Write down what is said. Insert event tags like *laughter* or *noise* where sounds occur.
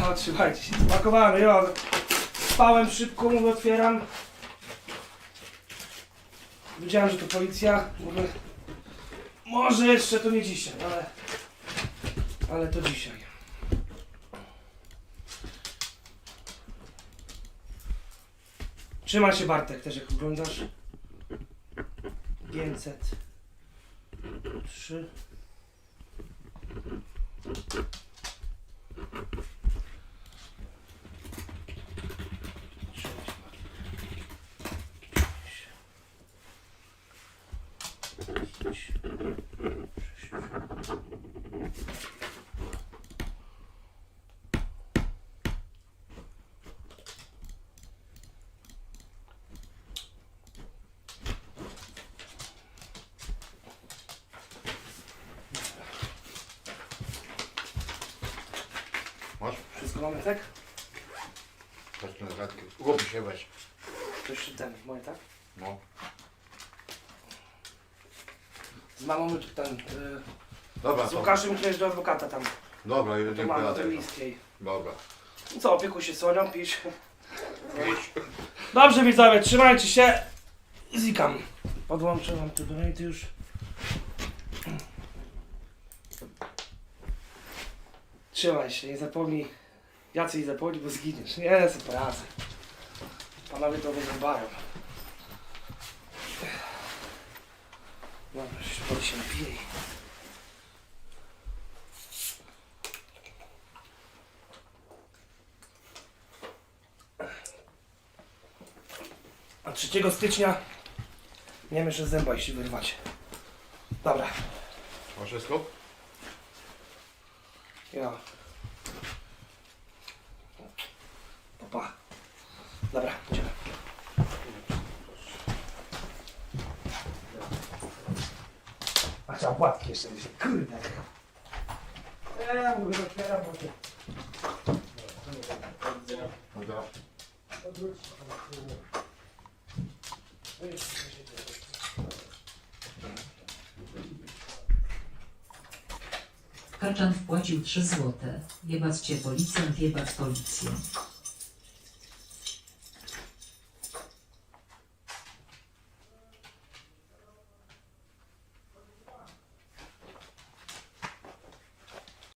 No, trzymajcie się, spakowany, jo. Spałem szybko, mówię, otwieram. Wiedziałem, że to policja. Mówię, może jeszcze to nie dzisiaj, ale... Ale to dzisiaj. Trzymaj się Bartek też jak oglądasz. 500. 3. Masz? Wszystko mamy, tak? Chodź na zadkę. Głowy się weź. To jeszcze ten, moje, tak? No. Z mamą ten, y, Dobra, z to. Łukaszem idziesz do adwokata tam. Dobra, To dziękuję. mamy ten list jej. Dobra. No Co, opiekuj się Sonią, pisz. *laughs* Dobrze widzowie, trzymajcie się. Zikam. Podłączę wam tu donate już. Trzymaj się, nie zapomnij. Jacy nie zapomnij, bo zginiesz. Nie, co poradzę. Panowie to wyrąbają. Dobra, powoli się. A 3 stycznia miałem jeszcze zęba jeśli wyrwać. Dobra, Masz wszystko? ja. Papa. Dobra, idziemy. Płatki jeszcze. Kurde. Ja mówię, otwieram, bo to... Dobra. Kaczan wpłacił 3 złote. Jebać cię policjant, jebać policję.